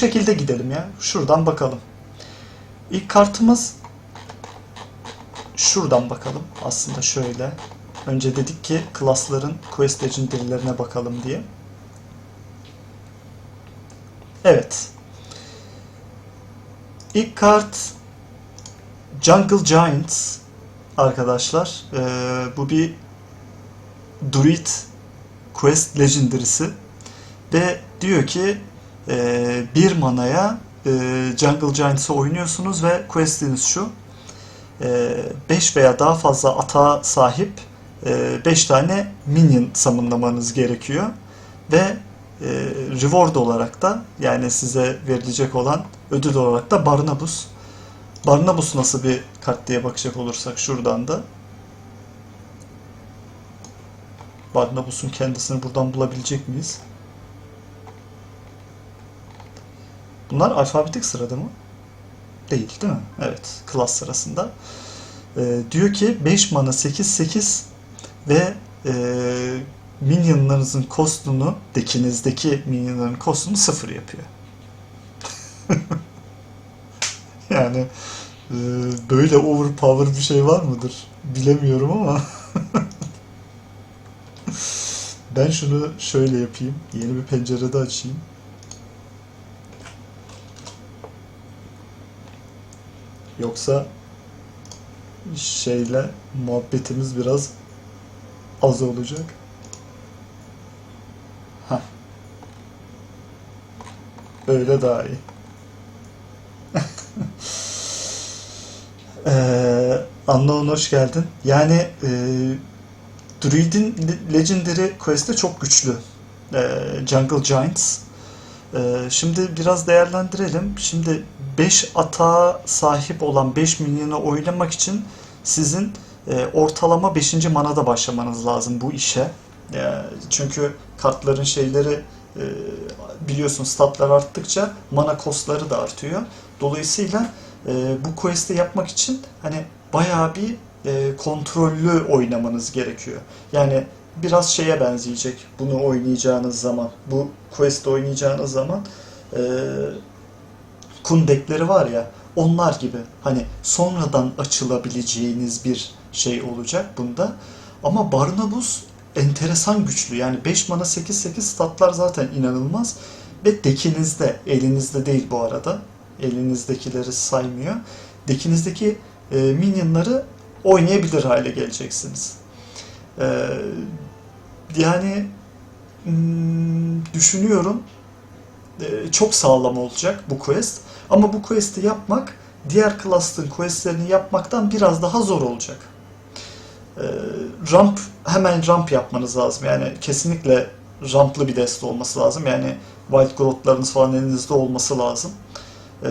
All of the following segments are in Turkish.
şekilde gidelim ya. Şuradan bakalım. İlk kartımız şuradan bakalım. Aslında şöyle. Önce dedik ki klasların quest legendary'lerine bakalım diye. Evet. İlk kart Jungle Giants arkadaşlar. Ee, bu bir Druid Quest Legendary'si. Ve diyor ki e, bir manaya e, Jungle Giants'ı oynuyorsunuz ve questiniz şu. 5 veya daha fazla atağa sahip 5 tane minion summonlamanız gerekiyor. Ve e, reward olarak da yani size verilecek olan ödül olarak da Barnabas. Barnabas nasıl bir kart diye bakacak olursak şuradan da Barnabas'un kendisini buradan bulabilecek miyiz? Bunlar alfabetik sırada mı? Değil değil mi? Evet. Klas sırasında. Ee, diyor ki 5 mana 8 8 ve e, minyonlarınızın kostunu dekinizdeki minyonların kostunu sıfır yapıyor. yani e, böyle overpower bir şey var mıdır? Bilemiyorum ama ben şunu şöyle yapayım. Yeni bir pencerede açayım. Yoksa şeyle muhabbetimiz biraz az olacak. Heh. Öyle daha iyi. ee, Unknown hoş geldin. Yani e, Druid'in Le- Legendary Quest'te çok güçlü. Ee, Jungle Giants. Ee, şimdi biraz değerlendirelim. Şimdi 5 atağa sahip olan 5 minyonu oynamak için sizin e, ortalama 5. manada başlamanız lazım bu işe. E, çünkü kartların şeyleri e, biliyorsun statlar arttıkça mana kostları da artıyor. Dolayısıyla e, bu quest'i yapmak için hani bayağı bir kontrollü oynamanız gerekiyor. Yani biraz şeye benzeyecek bunu oynayacağınız zaman. Bu quest oynayacağınız zaman e, kun deckleri var ya onlar gibi hani sonradan açılabileceğiniz bir şey olacak bunda. Ama Barnabas enteresan güçlü. Yani 5 mana 8 8 statlar zaten inanılmaz. Ve dekinizde, elinizde değil bu arada. Elinizdekileri saymıyor. Dekinizdeki e, minyonları oynayabilir hale geleceksiniz. E, yani hmm, düşünüyorum e, çok sağlam olacak bu quest. Ama bu quest'i yapmak diğer class'ın quest'lerini yapmaktan biraz daha zor olacak. E, ramp hemen ramp yapmanız lazım. Yani kesinlikle ramplı bir deste olması lazım. Yani Wild Growth'larınız falan elinizde olması lazım. E,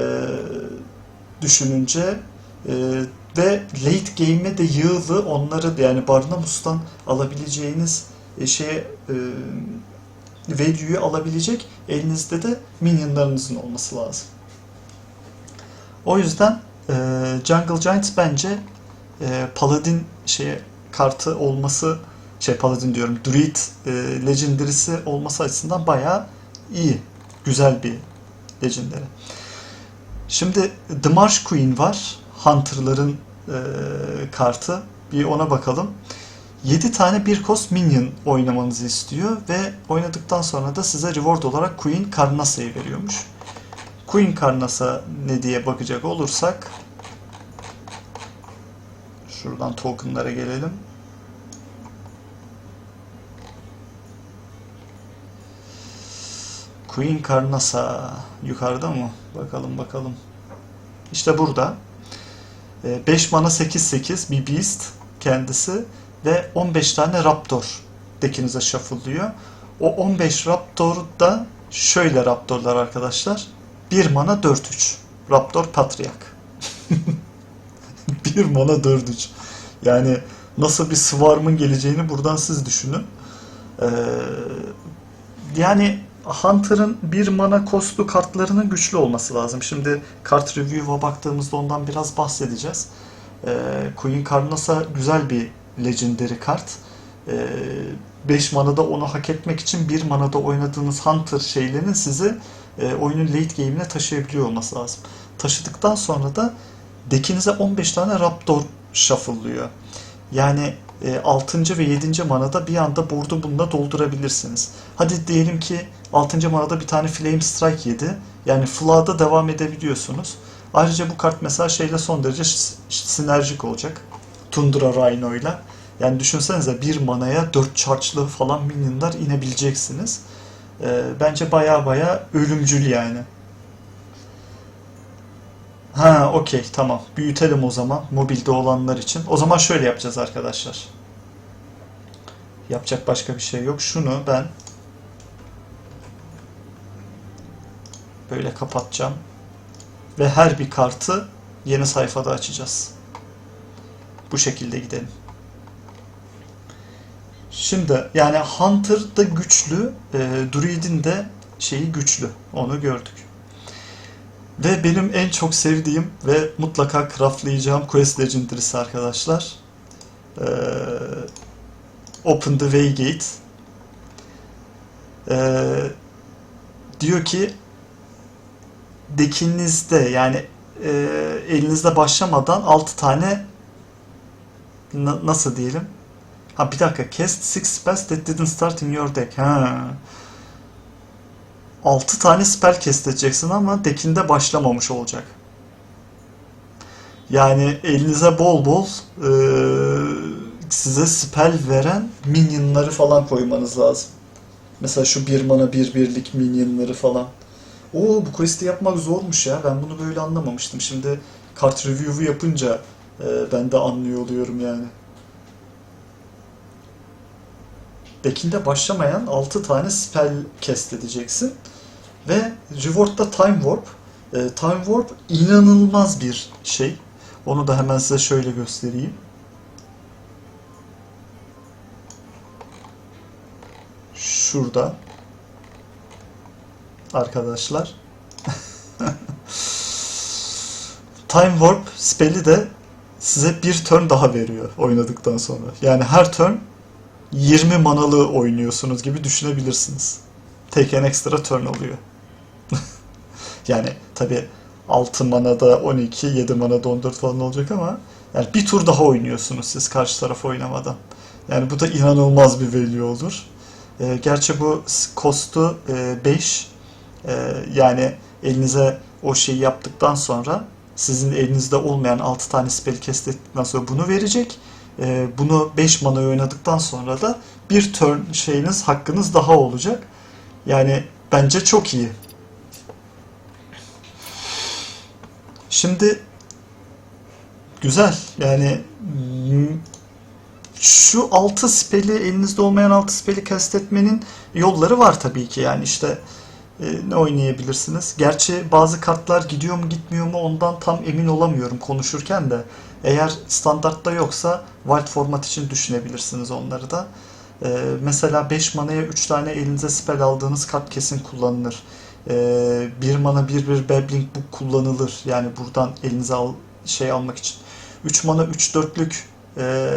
düşününce ve late game'e de yığılı onları yani Barnabas'tan alabileceğiniz e, şeye e, value'yu alabilecek elinizde de minyonlarınızın olması lazım. O yüzden e, Jungle Giants bence e, Paladin şey kartı olması şey Paladin diyorum Druid e, Legendary'si olması açısından bayağı iyi. Güzel bir Legendary. Şimdi The Marsh Queen var. Hunter'ların e, kartı. Bir ona bakalım. 7 tane bir cost minion oynamanızı istiyor ve oynadıktan sonra da size reward olarak Queen Carnassa'yı veriyormuş. Queen Carnassa ne diye bakacak olursak şuradan tokenlara gelelim. Queen Carnassa yukarıda mı? Bakalım bakalım. İşte burada. 5 mana 8-8 bir beast kendisi ve 15 tane Raptor dekinize shuffle'lıyor. O 15 Raptor da şöyle Raptorlar arkadaşlar. 1 mana 4-3. Raptor Patriark. 1 mana 4-3. Yani nasıl bir Swarm'ın geleceğini buradan siz düşünün. Ee, yani Hunter'ın bir mana kostlu kartlarının güçlü olması lazım. Şimdi kart review'a baktığımızda ondan biraz bahsedeceğiz. Ee, Queen Carnassa güzel bir legendary kart. Ee, 5 manada onu hak etmek için 1 manada oynadığınız Hunter şeylerin sizi e, oyunun late game'ine taşıyabiliyor olması lazım. Taşıdıktan sonra da dekinize 15 tane Raptor shuffle'lıyor. Yani e, 6. ve 7. manada bir anda board'u bununla doldurabilirsiniz. Hadi diyelim ki 6. manada bir tane Flame Strike yedi. Yani Flaw'da devam edebiliyorsunuz. Ayrıca bu kart mesela şeyle son derece sinerjik olacak. Tundra Rhino ile. Yani düşünsenize bir manaya 4 charge'lı falan minyonlar inebileceksiniz. Ee, bence baya baya ölümcül yani. Ha okey tamam. Büyütelim o zaman mobilde olanlar için. O zaman şöyle yapacağız arkadaşlar. Yapacak başka bir şey yok. Şunu ben böyle kapatacağım. Ve her bir kartı yeni sayfada açacağız. Bu şekilde gidelim. Şimdi yani Hunter da güçlü, e, Druid'in de şeyi güçlü. Onu gördük. Ve benim en çok sevdiğim ve mutlaka craftlayacağım Quest Legendary'si arkadaşlar. Ee, Open the Way Gate. Ee, diyor ki dekinizde yani e, elinizde başlamadan 6 tane na- nasıl diyelim? Ha bir dakika. Cast six spells that didn't start in your deck. Ha. 6 tane spell cast edeceksin ama dekinde başlamamış olacak. Yani elinize bol bol e, size spell veren minionları falan koymanız lazım. Mesela şu bir mana bir birlik minionları falan. Oo bu quest'i yapmak zormuş ya. Ben bunu böyle anlamamıştım. Şimdi kart review'u yapınca ben de anlıyor oluyorum yani. Dekinde başlamayan 6 tane spell cast edeceksin. Ve reward'da Time Warp. E, Time Warp inanılmaz bir şey. Onu da hemen size şöyle göstereyim. Şurada. Arkadaşlar. Time Warp spell'i de size bir turn daha veriyor oynadıktan sonra. Yani her turn 20 manalı oynuyorsunuz gibi düşünebilirsiniz. Take an extra turn oluyor. yani tabi 6 manada 12, 7 manada 14 falan olacak ama yani bir tur daha oynuyorsunuz siz karşı taraf oynamadan. Yani bu da inanılmaz bir value olur. E, gerçi bu cost'u 5 yani elinize o şeyi yaptıktan sonra sizin elinizde olmayan 6 tane spell cast ettikten sonra bunu verecek. E, bunu 5 mana oynadıktan sonra da bir turn şeyiniz hakkınız daha olacak. Yani bence çok iyi. Şimdi güzel. Yani mm, şu 6 speli elinizde olmayan 6 speli kastetmenin yolları var tabii ki. Yani işte ne oynayabilirsiniz? Gerçi bazı kartlar gidiyor mu gitmiyor mu ondan tam emin olamıyorum konuşurken de. Eğer standartta yoksa Wild format için düşünebilirsiniz onları da. E, mesela 5 manaya 3 tane elinize spell aldığınız kart kesin kullanılır. E, 1 mana 1 1 Babbling Book kullanılır. Yani buradan elinize al, şey almak için. 3 mana 3 4'lük e,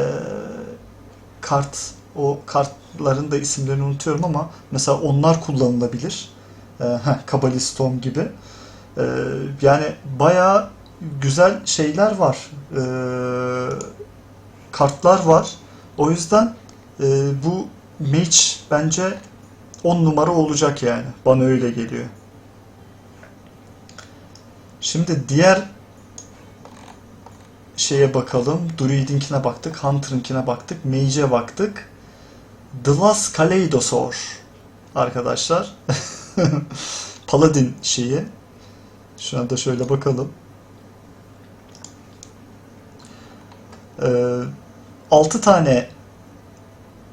kart o kartların da isimlerini unutuyorum ama mesela onlar kullanılabilir. E, heh, Kabbalistom gibi. E, yani bayağı güzel şeyler var. E, kartlar var. O yüzden e, bu Mage bence 10 numara olacak yani. Bana öyle geliyor. Şimdi diğer şeye bakalım. Druid'inkine baktık. Hunter'ınkine baktık. Mage'e baktık. The Last Kaleidosaur arkadaşlar. Paladin şeyi. Şu anda şöyle bakalım. Ee, 6 tane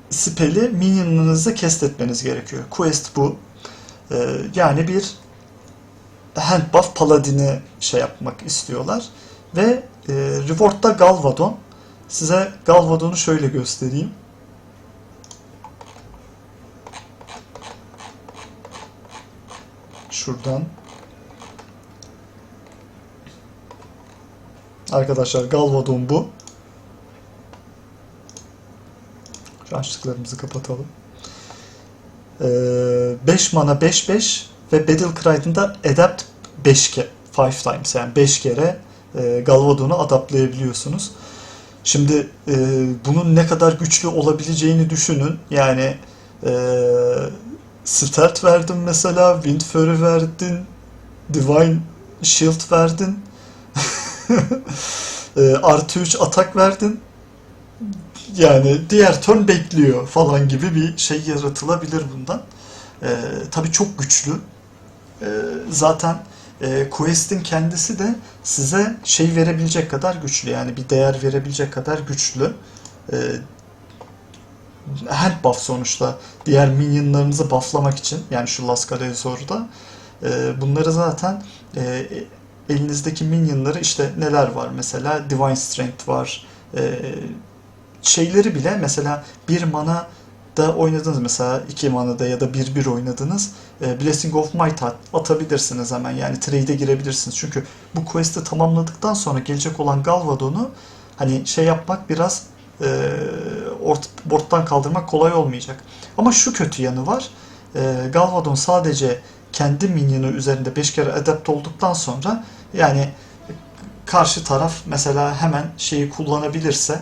spell'i minion'ınızı cast etmeniz gerekiyor. Quest bu. Ee, yani bir hand buff paladini şey yapmak istiyorlar. Ve e, reward'da Galvadon. Size Galvadon'u şöyle göstereyim. Şuradan. Arkadaşlar Galvadon bu. Şu açtıklarımızı kapatalım. 5 mana 5-5 ve Battle Cry'ın da Adapt 5 kere 5 times yani 5 kere e, Galvadon'u adaptlayabiliyorsunuz. Şimdi e, bunun ne kadar güçlü olabileceğini düşünün. Yani e, Stealth verdin mesela, Wind Fury verdin, Divine Shield verdin, e, artı 3 atak verdin. Yani diğer turn bekliyor falan gibi bir şey yaratılabilir bundan. E, tabii çok güçlü. E, zaten e, Quest'in kendisi de size şey verebilecek kadar güçlü. Yani bir değer verebilecek kadar güçlü. E, hand buff sonuçta. Diğer minyonlarınızı bufflamak için. Yani şu Lascaleosaur'da. E, bunları zaten e, elinizdeki minyonları işte neler var mesela Divine Strength var. E, şeyleri bile mesela bir mana da oynadınız mesela 2 manada ya da 1-1 oynadınız. E, Blessing of Might at- atabilirsiniz hemen. Yani trade'e girebilirsiniz. Çünkü bu quest'i tamamladıktan sonra gelecek olan Galvadon'u hani şey yapmak biraz e, ort, board'dan kaldırmak kolay olmayacak. Ama şu kötü yanı var. E, Galvadon sadece kendi minyonu üzerinde 5 kere adapt olduktan sonra yani karşı taraf mesela hemen şeyi kullanabilirse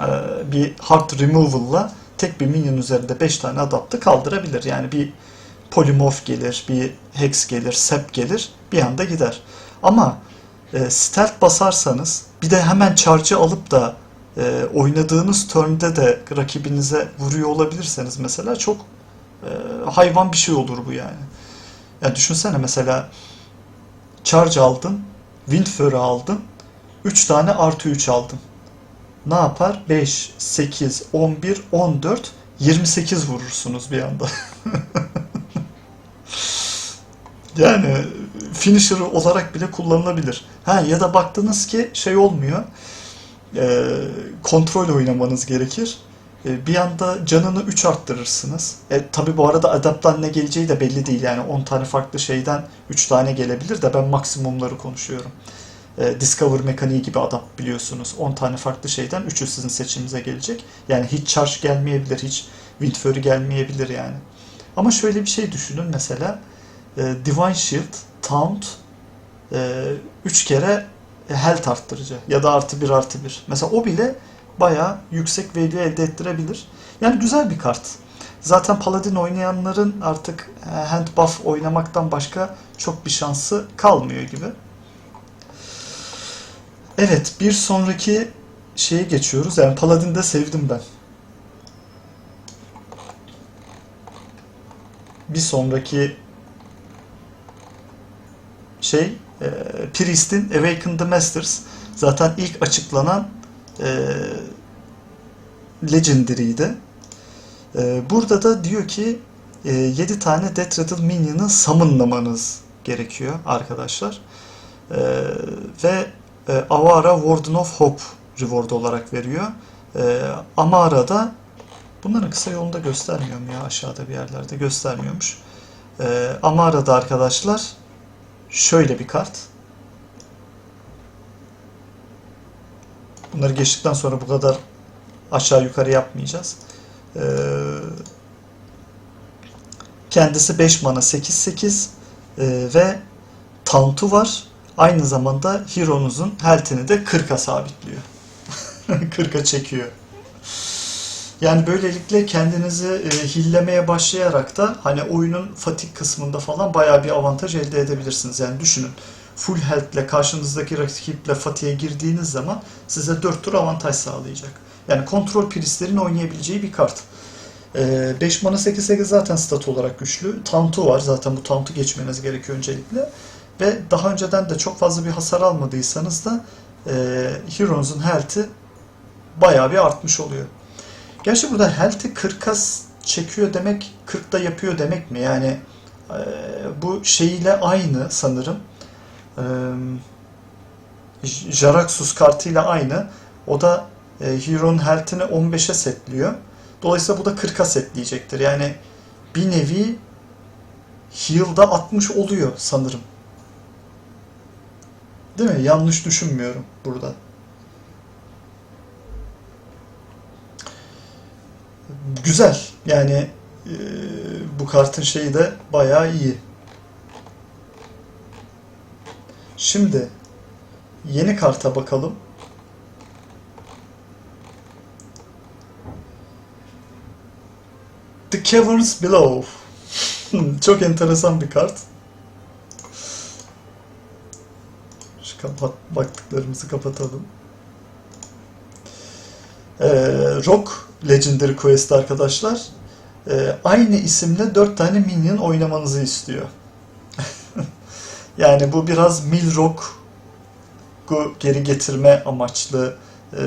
e, bir hard removal'la tek bir minyon üzerinde 5 tane adaptı kaldırabilir. Yani bir polymorph gelir, bir hex gelir, sep gelir bir anda gider. Ama e, stealth basarsanız bir de hemen charge'ı alıp da e, oynadığınız turn'de de rakibinize vuruyor olabilirseniz mesela çok e, hayvan bir şey olur bu yani. Yani düşünsene mesela charge aldın, wind fury aldın, 3 tane artı 3 aldın ne yapar? 5, 8, 11, 14, 28 vurursunuz bir anda. yani finisher olarak bile kullanılabilir. Ha ya da baktınız ki şey olmuyor. E, kontrol oynamanız gerekir. E, bir anda canını 3 arttırırsınız. E, tabi bu arada adaptan ne geleceği de belli değil. Yani 10 tane farklı şeyden 3 tane gelebilir de ben maksimumları konuşuyorum e, Discover mekaniği gibi adapt biliyorsunuz. 10 tane farklı şeyden 3'ü sizin seçiminize gelecek. Yani hiç charge gelmeyebilir, hiç Wind Fury gelmeyebilir yani. Ama şöyle bir şey düşünün mesela e, Divine Shield, Taunt 3 kere health arttırıcı ya da artı 1 artı 1. Mesela o bile bayağı yüksek value elde ettirebilir. Yani güzel bir kart. Zaten Paladin oynayanların artık e, hand buff oynamaktan başka çok bir şansı kalmıyor gibi. Evet, bir sonraki şeye geçiyoruz. Yani Paladin'de sevdim ben. Bir sonraki şey e, Priest'in Awaken the Masters. Zaten ilk açıklanan e, Legendary'di. E, burada da diyor ki e, 7 tane Death Rattle Minion'ı summonlamanız gerekiyor arkadaşlar. E, ve e, Avara Warden of Hope reward olarak veriyor. E, Amara da bunların kısa yolunda göstermiyorum ya aşağıda bir yerlerde göstermiyormuş. E, Amara da arkadaşlar şöyle bir kart. Bunları geçtikten sonra bu kadar aşağı yukarı yapmayacağız. E, kendisi 5 mana 8-8 e, ve Taunt'u var. Aynı zamanda Hero'nuzun health'ini de 40'a sabitliyor. 40'a çekiyor. Yani böylelikle kendinizi e, hillemeye başlayarak da hani oyunun fatik kısmında falan bayağı bir avantaj elde edebilirsiniz. Yani düşünün full health ile karşınızdaki rakiple fatiğe girdiğiniz zaman size 4 tur avantaj sağlayacak. Yani kontrol priestlerin oynayabileceği bir kart. E, 5 mana 8-8 zaten stat olarak güçlü. Taunt'u var zaten bu Taunt'u geçmeniz gerekiyor öncelikle. Ve daha önceden de çok fazla bir hasar almadıysanız da e, Heroes'un health'i bayağı bir artmış oluyor. Gerçi burada health'i 40'a çekiyor demek 40'da yapıyor demek mi? Yani e, bu şeyiyle aynı sanırım. E, Jaraxxus kartıyla aynı. O da e, Hero'nun health'ini 15'e setliyor. Dolayısıyla bu da 40'a setleyecektir. Yani bir nevi heal'da 60 oluyor sanırım. Değil mi? Yanlış düşünmüyorum burada. Güzel. Yani e, bu kartın şeyi de bayağı iyi. Şimdi yeni karta bakalım. The Caverns Below. Çok enteresan bir kart. Şu kapat, baktıklarımızı kapatalım. Ee, Rock Legendary Quest arkadaşlar. Ee, aynı isimle 4 tane minion oynamanızı istiyor. yani bu biraz Milrock'u geri getirme amaçlı e,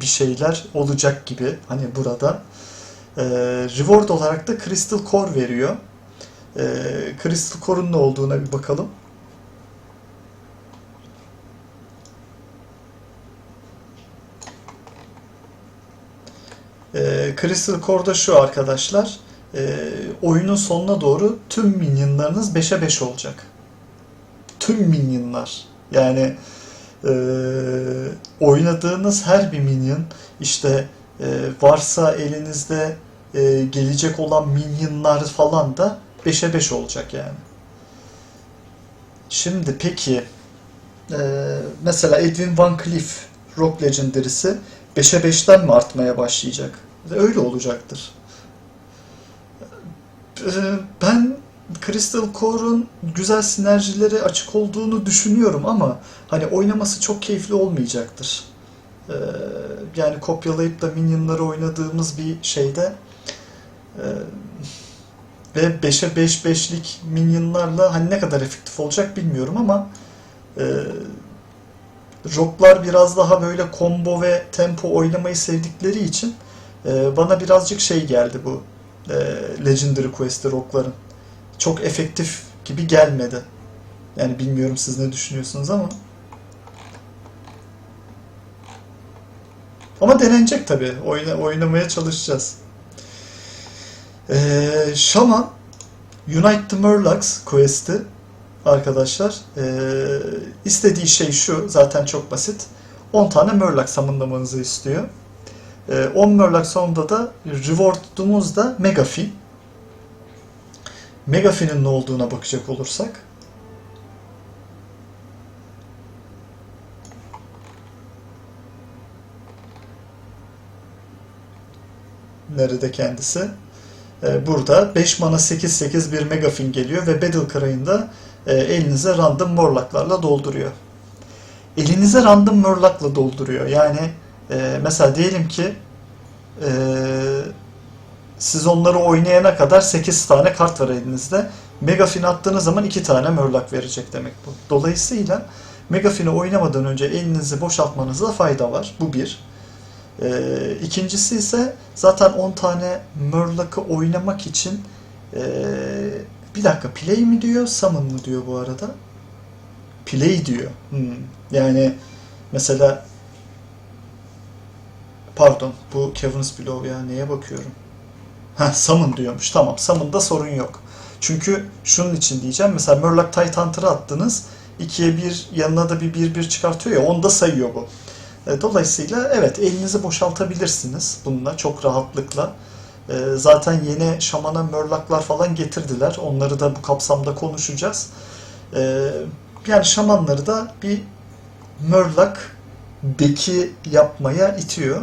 bir şeyler olacak gibi. Hani burada. Ee, reward olarak da Crystal Core veriyor. Ee, Crystal Core'un ne olduğuna bir bakalım. Ee, Crystal Core'da şu arkadaşlar. e, oyunun sonuna doğru tüm minyonlarınız 5'e 5 olacak. Tüm minyonlar. Yani e, oynadığınız her bir minyon işte e, varsa elinizde e, gelecek olan minyonlar falan da 5'e 5 olacak yani. Şimdi peki e, mesela Edwin Van Cleef Rock Legendary'si 5'e 5'ten mi artmaya başlayacak? Öyle olacaktır. E, ben Crystal Core'un güzel sinerjileri açık olduğunu düşünüyorum ama hani oynaması çok keyifli olmayacaktır. E, yani kopyalayıp da minyonları oynadığımız bir şeyde e, ve 5'e 5 5'lik minyonlarla hani ne kadar efektif olacak bilmiyorum ama e, Rock'lar biraz daha böyle combo ve tempo oynamayı sevdikleri için e, bana birazcık şey geldi bu e, Legendary Quest'te Rock'ların. Çok efektif gibi gelmedi. Yani bilmiyorum siz ne düşünüyorsunuz ama. Ama denenecek tabii. Oyna, oynamaya çalışacağız. Ee, Shaman Unite the Murlocs quest'i arkadaşlar. Ee, istediği şey şu. Zaten çok basit. 10 tane Murloc summonlamanızı istiyor. Ee, 10 Murloc sonunda da reward'umuz da Megafin. Megafin'in ne olduğuna bakacak olursak. Nerede kendisi? Ee, burada 5 mana 8-8 bir Megafin geliyor ve Battle Cry'ında e, elinize random Morlock'larla dolduruyor. Elinize random Morlock'la dolduruyor. Yani e, mesela diyelim ki e, siz onları oynayana kadar 8 tane kart var elinizde. Megafin attığınız zaman 2 tane Murloc verecek demek bu. Dolayısıyla Megafin'i oynamadan önce elinizi boşaltmanızda fayda var. Bu bir. Ee, ikincisi ise zaten 10 tane Murloc'ı oynamak için ee, bir dakika play mi diyor, summon mı diyor bu arada? Play diyor. Hmm. Yani mesela pardon bu Caverns Below ya neye bakıyorum? Ha summon diyormuş. Tamam summon'da sorun yok. Çünkü şunun için diyeceğim. Mesela Murloc Titan'ı attınız. 2'ye 1 yanına da bir 1-1 çıkartıyor ya onu da sayıyor bu. E, Dolayısıyla evet elinizi boşaltabilirsiniz bununla çok rahatlıkla. E, Zaten yeni şamana mörlaklar falan getirdiler. Onları da bu kapsamda konuşacağız. E, Yani şamanları da bir mörlak deki yapmaya itiyor.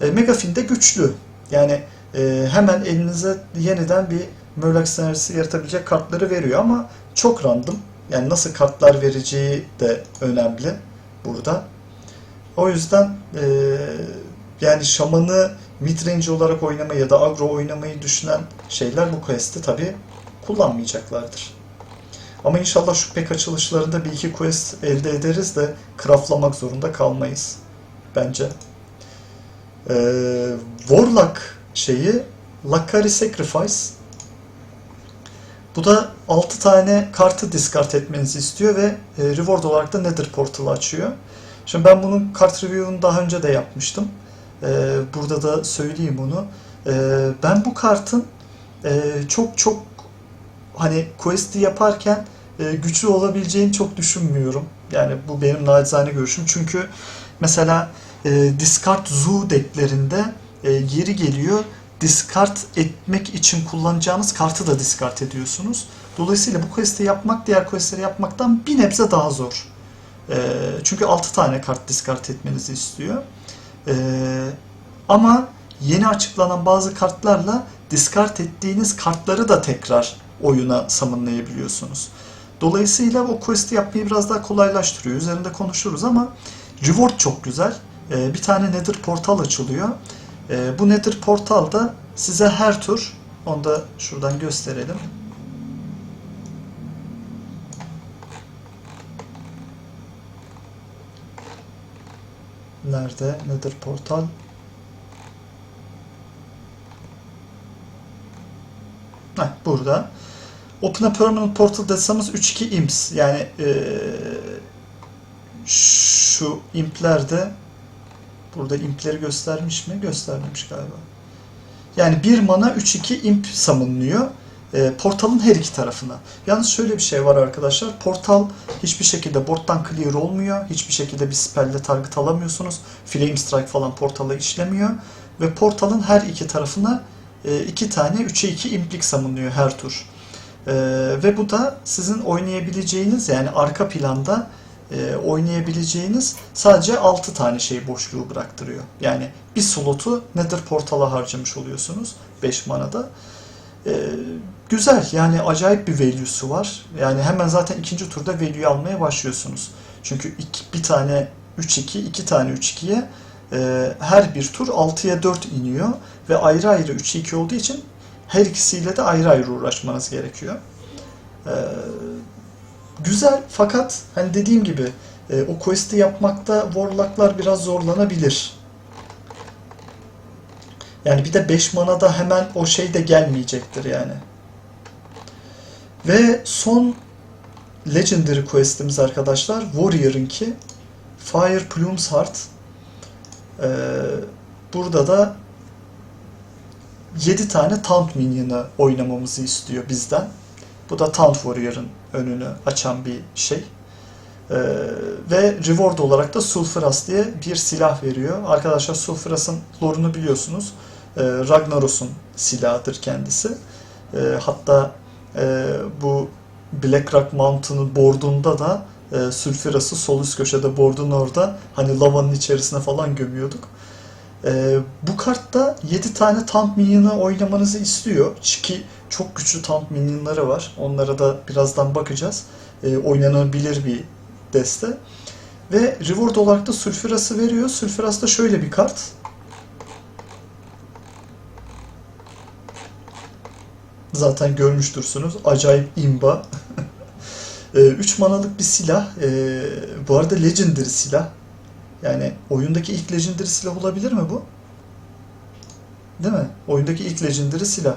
E, Megafin de güçlü. Yani e, hemen elinize yeniden bir mörlak sinerjisi yaratabilecek kartları veriyor ama çok random. Yani nasıl kartlar vereceği de önemli burada. O yüzden e, yani şamanı midrange olarak oynamayı ya da agro oynamayı düşünen şeyler bu quest'i tabi kullanmayacaklardır. Ama inşallah şu pek açılışlarında bir iki quest elde ederiz de craftlamak zorunda kalmayız. Bence. Ee, Warlock şeyi Lakari Sacrifice bu da 6 tane kartı discard etmenizi istiyor ve e, reward olarak da Nether Portal'ı açıyor. Şimdi ben bunun kart review'unu daha önce de yapmıştım. Ee, burada da söyleyeyim bunu. Ee, ben bu kartın e, çok çok hani quest'i yaparken e, güçlü olabileceğini çok düşünmüyorum. Yani bu benim nacizane görüşüm. Çünkü mesela e, Discard Zoo decklerinde e, geri geliyor discard etmek için kullanacağınız kartı da discard ediyorsunuz. Dolayısıyla bu quest'i yapmak diğer quest'leri yapmaktan bir nebze daha zor. Ee, çünkü 6 tane kart discard etmenizi istiyor. Ee, ama yeni açıklanan bazı kartlarla discard ettiğiniz kartları da tekrar oyuna summonlayabiliyorsunuz. Dolayısıyla o quest'i yapmayı biraz daha kolaylaştırıyor. Üzerinde konuşuruz ama reward çok güzel. Ee, bir tane Nether portal açılıyor. Ee, bu Nether portal da size her tur, onu da şuradan gösterelim. Nerede? Nether portal? Heh, burada. Open a permanent portal deseniz 3-2 imps. Yani eee, şu impler de burada impleri göstermiş mi? Göstermemiş galiba. Yani bir mana 3-2 imp summonluyor. E, portalın her iki tarafına. Yalnız şöyle bir şey var arkadaşlar. Portal hiçbir şekilde board'dan clear olmuyor. Hiçbir şekilde bir spell'le target alamıyorsunuz. Flame Strike falan portala işlemiyor. Ve portalın her iki tarafına e, iki tane 3'e 2 implik summonluyor her tur. E, ve bu da sizin oynayabileceğiniz yani arka planda e, oynayabileceğiniz sadece 6 tane şey boşluğu bıraktırıyor. Yani bir slotu Nether portala harcamış oluyorsunuz 5 manada. E, güzel yani acayip bir value'su var. Yani hemen zaten ikinci turda value almaya başlıyorsunuz. Çünkü iki, bir tane 3-2, iki tane 3-2'ye e, her bir tur 6'ya 4 iniyor ve ayrı ayrı 3-2 olduğu için her ikisiyle de ayrı ayrı uğraşmanız gerekiyor. E, güzel fakat hani dediğim gibi e, o quest'i yapmakta Warlock'lar biraz zorlanabilir. Yani bir de 5 manada hemen o şey de gelmeyecektir yani. Ve son Legendary quest'imiz arkadaşlar Warrior'ınki Fire Plume's Heart. Ee, burada da 7 tane Taunt Minion'ı oynamamızı istiyor bizden. Bu da Taunt Warrior'ın önünü açan bir şey. Ee, ve reward olarak da Sulfuras diye bir silah veriyor. Arkadaşlar Sulfuras'ın lore'unu biliyorsunuz. Ee, Ragnaros'un silahıdır kendisi. Ee, hatta e, bu Blackrock Mountain'ın bordunda da e, Sulfuras'ı sol üst köşede bordun orada hani lavanın içerisine falan gömüyorduk. E, bu kartta 7 tane Taunt Minion'ı oynamanızı istiyor. Ki çok güçlü Taunt Minion'ları var. Onlara da birazdan bakacağız. E, oynanabilir bir deste. Ve reward olarak da Sulfuras'ı veriyor. Sulfuras da şöyle bir kart. Zaten görmüştürsünüz. Acayip imba. 3 manalık bir silah. E, bu arada Legendary silah. Yani oyundaki ilk Legendary silah olabilir mi bu? Değil mi? Oyundaki ilk Legendary silah.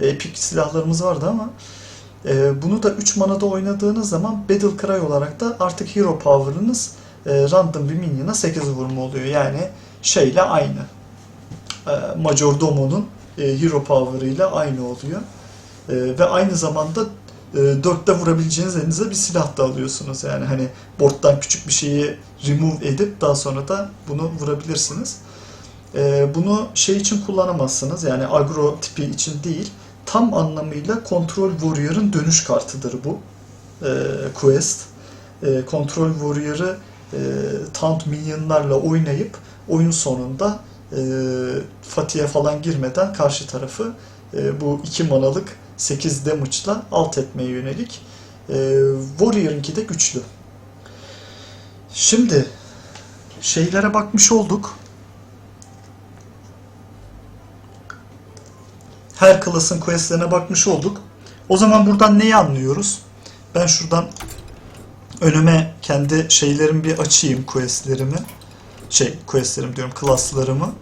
E, Epic silahlarımız vardı ama e, bunu da 3 manada oynadığınız zaman Battle Cry olarak da artık Hero Power'ınız e, random bir minion'a 8 vurma oluyor. Yani şeyle aynı. E, Majordomo'nun e, Hero Power'ıyla aynı oluyor. E, ve aynı zamanda dörtte vurabileceğiniz elinize bir silah da alıyorsunuz. Yani hani board'dan küçük bir şeyi remove edip daha sonra da bunu vurabilirsiniz. E, bunu şey için kullanamazsınız. Yani agro tipi için değil. Tam anlamıyla Control Warrior'ın dönüş kartıdır bu e, quest. E, Control Warrior'ı e, Taunt Minion'larla oynayıp oyun sonunda e, Fatih'e falan girmeden karşı tarafı e, bu iki manalık 8 damage'la alt etmeye yönelik. E, Warrior'ınki de güçlü. Şimdi şeylere bakmış olduk. Her klasın questlerine bakmış olduk. O zaman buradan neyi anlıyoruz? Ben şuradan önüme kendi şeylerimi bir açayım questlerimi. Şey questlerim diyorum klaslarımı.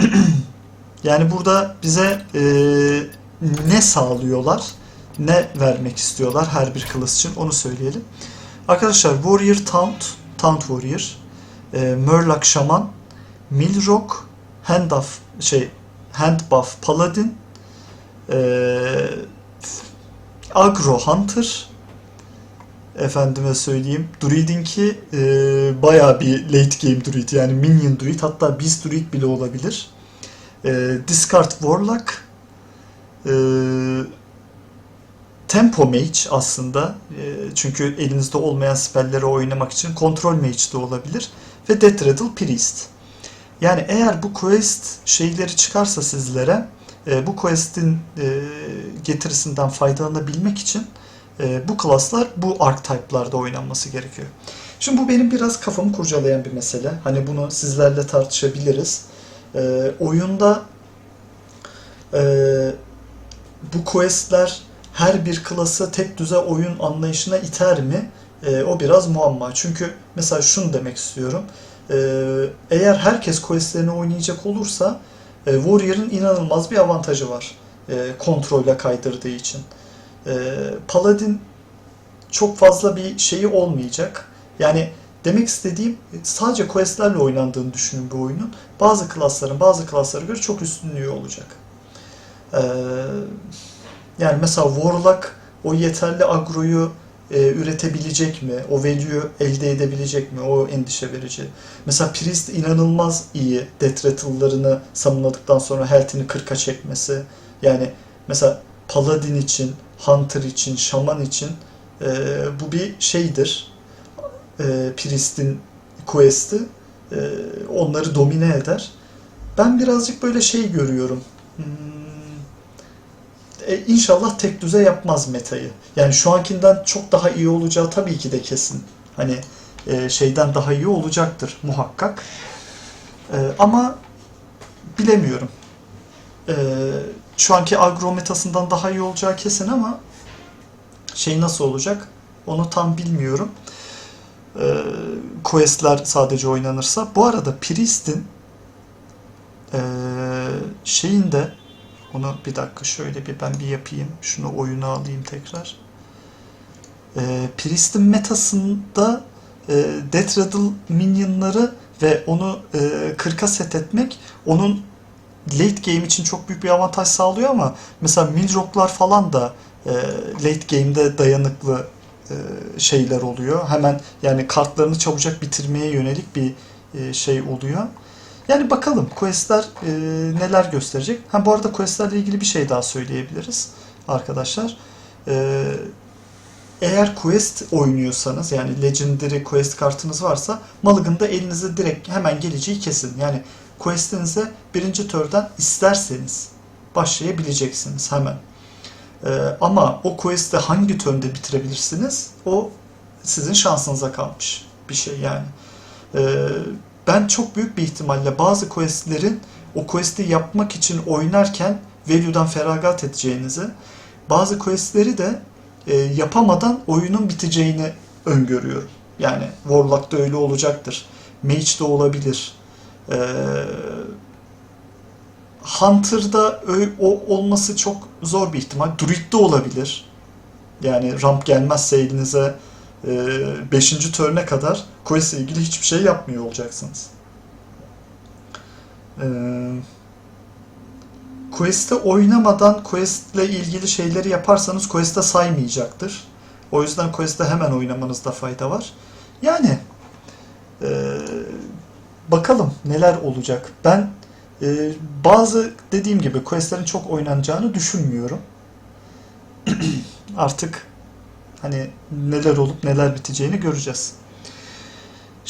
yani burada bize e, ne sağlıyorlar, ne vermek istiyorlar her bir klas için onu söyleyelim. Arkadaşlar Warrior Taunt, Taunt Warrior, e, Murloc Shaman, Milrock, Hand of, şey Hand Buff Paladin, e, Agro Hunter, efendime söyleyeyim Druid'inki e, bayağı bir late game Druid yani minion Druid hatta Beast Druid bile olabilir. e, Discard Warlock, e, Tempo Mage aslında. E, çünkü elinizde olmayan spellleri oynamak için Control Mage de olabilir. Ve Death Rattle Priest. Yani eğer bu quest şeyleri çıkarsa sizlere e, bu quest'in e, getirisinden faydalanabilmek için e, bu klaslar bu archetype'larda oynanması gerekiyor. Şimdi bu benim biraz kafamı kurcalayan bir mesele. Hani bunu sizlerle tartışabiliriz. E, oyunda e, bu questler her bir klası tek düze oyun anlayışına iter mi? E, o biraz muamma. Çünkü mesela şunu demek istiyorum. E, eğer herkes questlerini oynayacak olursa e, Warrior'ın inanılmaz bir avantajı var. E, kontrolle kaydırdığı için. E, Paladin çok fazla bir şeyi olmayacak. Yani demek istediğim sadece questlerle oynandığını düşünün bu oyunun. Bazı klasların bazı klaslara göre çok üstünlüğü olacak. Ee, yani mesela Warlock o yeterli agroyu e, üretebilecek mi? O value elde edebilecek mi? O endişe verici. Mesela Priest inanılmaz iyi Death Rattle'larını samınladıktan sonra health'ini 40'a çekmesi. Yani mesela Paladin için, Hunter için, Shaman için e, bu bir şeydir. E, Priest'in quest'i e, onları domine eder. Ben birazcık böyle şey görüyorum. Hmm, e, inşallah tek düze yapmaz metayı. Yani şu ankinden çok daha iyi olacağı tabii ki de kesin. Hani e, şeyden daha iyi olacaktır muhakkak. E, ama bilemiyorum. E, şu anki agro metasından daha iyi olacağı kesin ama şey nasıl olacak onu tam bilmiyorum. E, questler sadece oynanırsa. Bu arada Priest'in e, şeyinde onu bir dakika şöyle bir ben bir yapayım. Şunu oyuna alayım tekrar. E, Priest'in metasında e, Death Rattle minionları ve onu e, 40'a set etmek onun late game için çok büyük bir avantaj sağlıyor ama mesela Mildrop'lar falan da e, late game'de dayanıklı e, şeyler oluyor. Hemen yani kartlarını çabucak bitirmeye yönelik bir e, şey oluyor. Yani bakalım questler e, neler gösterecek. Ha bu arada questlerle ilgili bir şey daha söyleyebiliriz arkadaşlar. E, eğer quest oynuyorsanız yani legendary quest kartınız varsa Mulligan'da elinize direkt hemen geleceği kesin. Yani questinize birinci törden isterseniz başlayabileceksiniz hemen. E, ama o quest'i hangi turnde bitirebilirsiniz o sizin şansınıza kalmış bir şey yani. E, ben çok büyük bir ihtimalle bazı questlerin o quest'i yapmak için oynarken value'dan feragat edeceğinizi, bazı questleri de e, yapamadan oyunun biteceğini öngörüyorum. Yani Warlock'ta öyle olacaktır. Mage'de olabilir. Ee, Hunter'da ö- o olması çok zor bir ihtimal. Druid'de olabilir. Yani ramp gelmezse elinize 5. E, törne kadar quest ile ilgili hiçbir şey yapmıyor olacaksınız. Ee, Quest'te oynamadan Quest ile ilgili şeyleri yaparsanız Quest'te saymayacaktır. O yüzden Quest'te hemen oynamanızda fayda var. Yani e, bakalım neler olacak. Ben e, bazı dediğim gibi Quest'lerin çok oynanacağını düşünmüyorum. Artık hani neler olup neler biteceğini göreceğiz.